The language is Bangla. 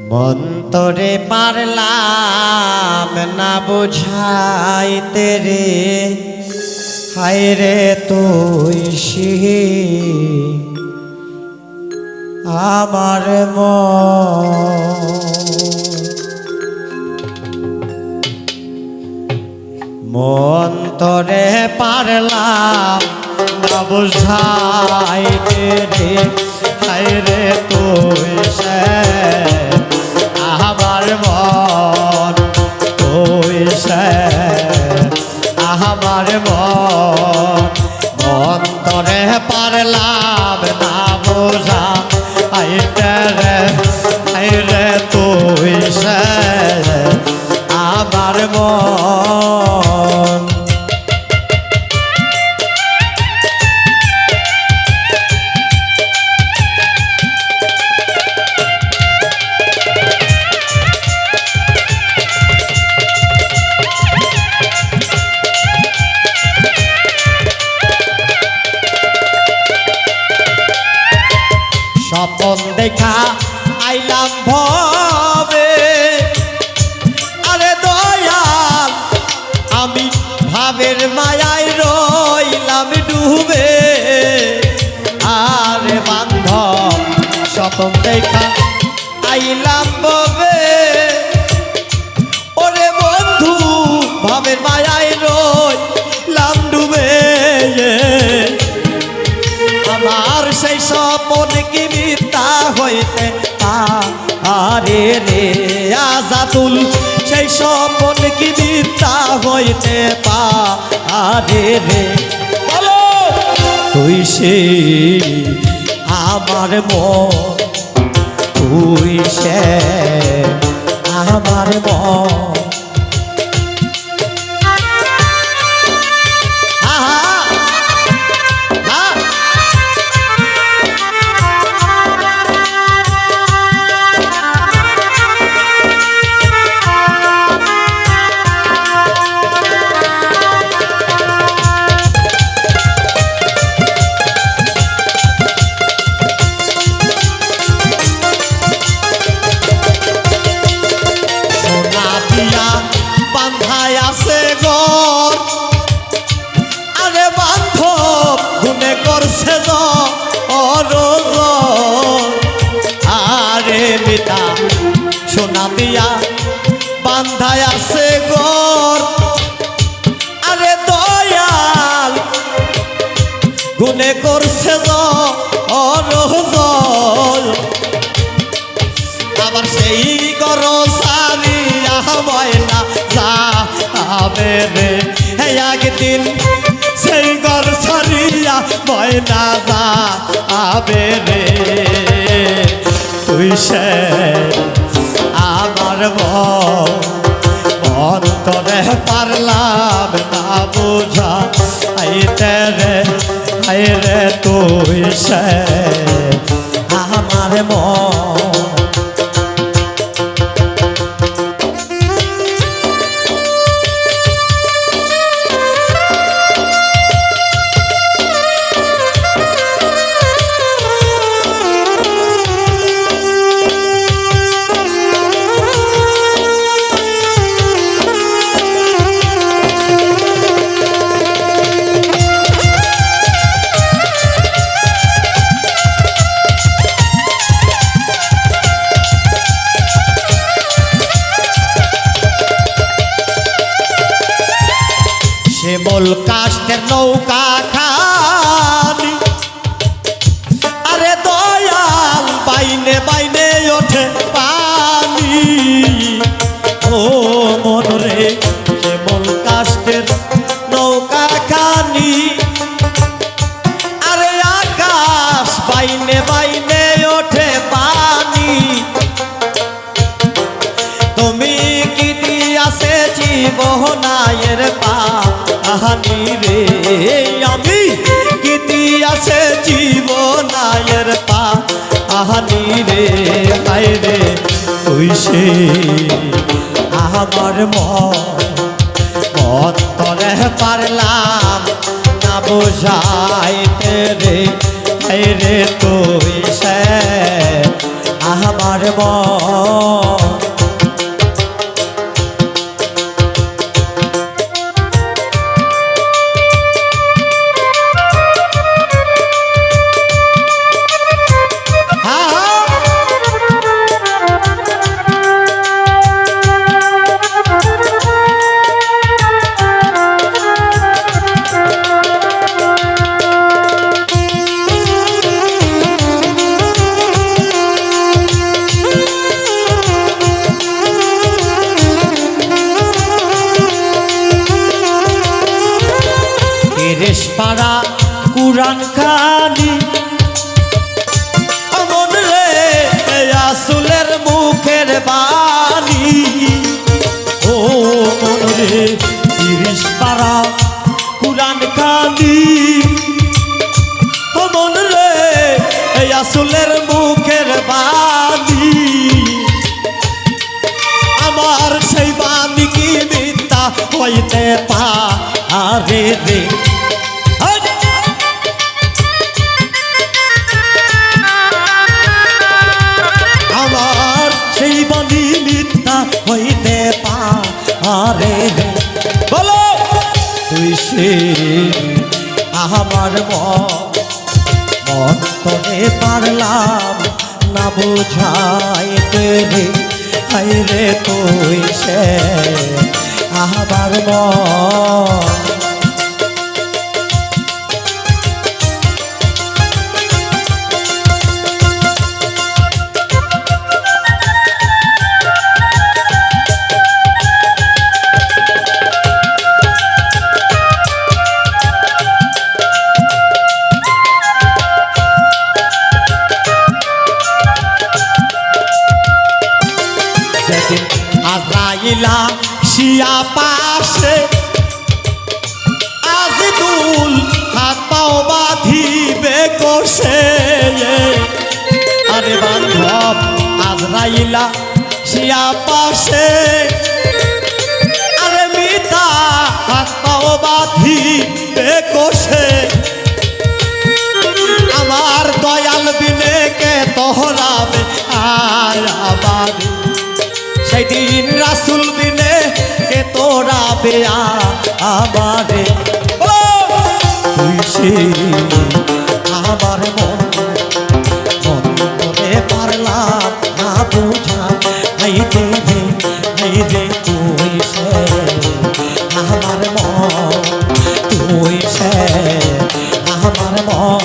মন্তরে পারলাম না বুঝাইতে রে। হায় রে তুই আমার মন। মন্তরে পারলাম না বুঝাইতে দেখা আইলাম ভবে। আরে দয়াল আমি ভাবের মায়ায় রইলাম ডুবে। আরে বান্ধব সপন দেখা হইতে আরে রে আজাতুল সেই স্বপন কি দিতা হইতে আরে রে? বলো! তুই সে আমার ম তুই সে আমার মন। বান্ধায় আছে গর। আরে দয়াল, গুনে করছে জ আবার সেই করো সারিয়া ময়না যাবে রে। হে একদিন সেই ঘর সারিয়া ময়না যাবে রে। তুই সে আমার অন্তরে পারলাম না বোঝা। আইতে রে আই রে তুই সে। আমার মন শ্যামল কাষ্টের নৌকা খানি। আরে দয়াল, বাইনে বাইনে ওঠে পানি। ও মন রে শ্যামল কাষ্টের নৌকা খানি। আরে আকাশ, বাইনে বাইনে ওঠে পানি। তুমি কি দিয়াছে জীবনায়ের পাহানি রে? আমি কি দিয়াছে জীবনায়ের পাহানি রে? হায় রে, তুই আমার মতরে পারলাম না রে। রে সে আমার মন। গিরিশ পাড়া কুরান খানি। অমন রে আসুলের মুখের বাণী। ও মন রে গিরিশ পাড়া কুরান খানি। অমন রে মুখের বাণী। আমার সেই বাণী কি মিথ্যা হইতে পারে রে? পারে রে। বলো, তুই সে আমার মন। মন্তরে পারলাম না বুঝাইতে রে আইরে তুই সে আমার মন। বান্ধব আজরাইলা শিয়া পাশে। আরে মিতা, হাত পাও বাঁধিবে কোষে। আমার দয়াল বিনে কে তোহরাবে আবার সেই দিন রাসুল বিনে কে তোরাবে আমারে। তুই সে বইছে আমার মন